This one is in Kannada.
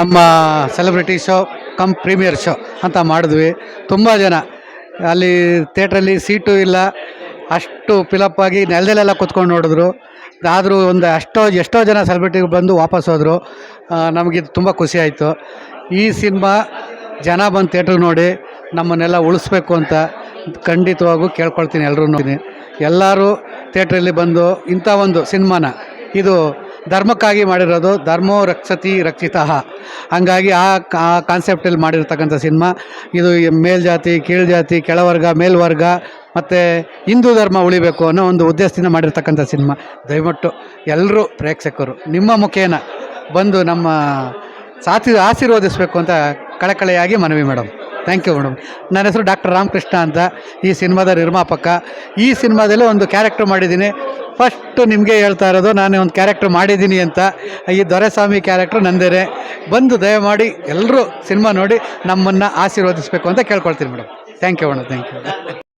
ನಮ್ಮ celebrity show cum premiere show ಅಂತ ಮಾಡಿದ್ವಿ. ತುಂಬ ಜನ. ಅಲ್ಲಿ ಥಿಯೇಟ್ರಲ್ಲಿ ಸೀಟು ಇಲ್ಲ. ಅಷ್ಟು ಫಿಲಪ್ ಆಗಿ ನೆಲದಲ್ಲೆಲ್ಲ ಕುತ್ಕೊಂಡು ನೋಡಿದ್ರು. ಆದರೂ ಒಂದು ಅಷ್ಟೋ ಎಷ್ಟೋ ಜನ ಸೆಲೆಬ್ರಿಟಿ ಬಂದು ವಾಪಸ್ ಹೋದರು. ನಮಗಿದು ತುಂಬ ಖುಷಿ ಆಯಿತು. ಈ ಸಿನಿಮಾ ಜನ ಬಂದು ಥಿಯೇಟ್ರಿಗೆ ನೋಡಿ ನಮ್ಮನ್ನೆಲ್ಲ ಉಳಿಸ್ಬೇಕು ಅಂತ ಖಂಡಿತವಾಗೂ ಕೇಳ್ಕೊಳ್ತೀನಿ ಎಲ್ಲರೂ ಎಲ್ಲರೂ ಥಿಯೇಟ್ರಲ್ಲಿ ಬಂದು ಇಂಥ ಒಂದು ಸಿನಿಮಾನ, ಇದು ಧರ್ಮಕ್ಕಾಗಿ ಮಾಡಿರೋದು ಧರ್ಮೋ ರಕ್ಷತಿ ರಕ್ಷಿತ. ಹಂಗಾಗಿ ಆ ಕಾನ್ಸೆಪ್ಟಲ್ಲಿ ಮಾಡಿರ್ತಕ್ಕಂಥ ಸಿನಿಮಾ. ಇದು ಮೇಲ್ಜಾತಿ ಕೀಳ್ಜಾತಿ ಕೆಳವರ್ಗ, ಮೇಲ್ವರ್ಗ ಮತ್ತು ಹಿಂದೂ ಧರ್ಮ ಉಳಿಬೇಕು ಅನ್ನೋ ಒಂದು ಉದ್ದೇಶದಿಂದ ಮಾಡಿರ್ತಕ್ಕಂಥ ಸಿನಿಮಾ. ದಯವಿಟ್ಟು ಎಲ್ಲರೂ ಪ್ರೇಕ್ಷಕರು, ನಿಮ್ಮ ಮುಖೇನ ಬಂದು ನಮ್ಮ ಸಾಥಿ ಆಶೀರ್ವದಿಸಬೇಕು ಅಂತ ಕಳಕಳೆಯಾಗಿ ಮನವಿ ಮೇಡಮ್ ಥ್ಯಾಂಕ್ ಯು ಮೇಡಮ್ ನನ್ನ ಹೆಸರು ಡಾಕ್ಟರ್ ರಾಮಕೃಷ್ಣ ಅಂತ ಈ ಸಿನಿಮಾದ ನಿರ್ಮಾಪಕ. ಈ ಸಿನಿಮಾದಲ್ಲಿ ಒಂದು ಕ್ಯಾರೆಕ್ಟರ್ ಮಾಡಿದ್ದೀನಿ. ಫಸ್ಟು ನಿಮಗೆ ಹೇಳ್ತಾ ಇರೋದು, ನಾನು ಒಂದು ಕ್ಯಾರೆಕ್ಟ್ರ್ ಮಾಡಿದ್ದೀನಿ ಅಂತ. ಈ ದೊರೆಸ್ವಾಮಿ ಕ್ಯಾರೆಕ್ಟ್ರ್ ನಂದೇನೆ. ಬಂದು ದಯಮಾಡಿ ಎಲ್ಲರೂ ಸಿನಿಮಾ ನೋಡಿ ನಮ್ಮನ್ನು ಆಶೀರ್ವದಿಸಬೇಕು ಅಂತ ಕೇಳ್ಕೊಳ್ತೀನಿ madam. Thank you madam thank you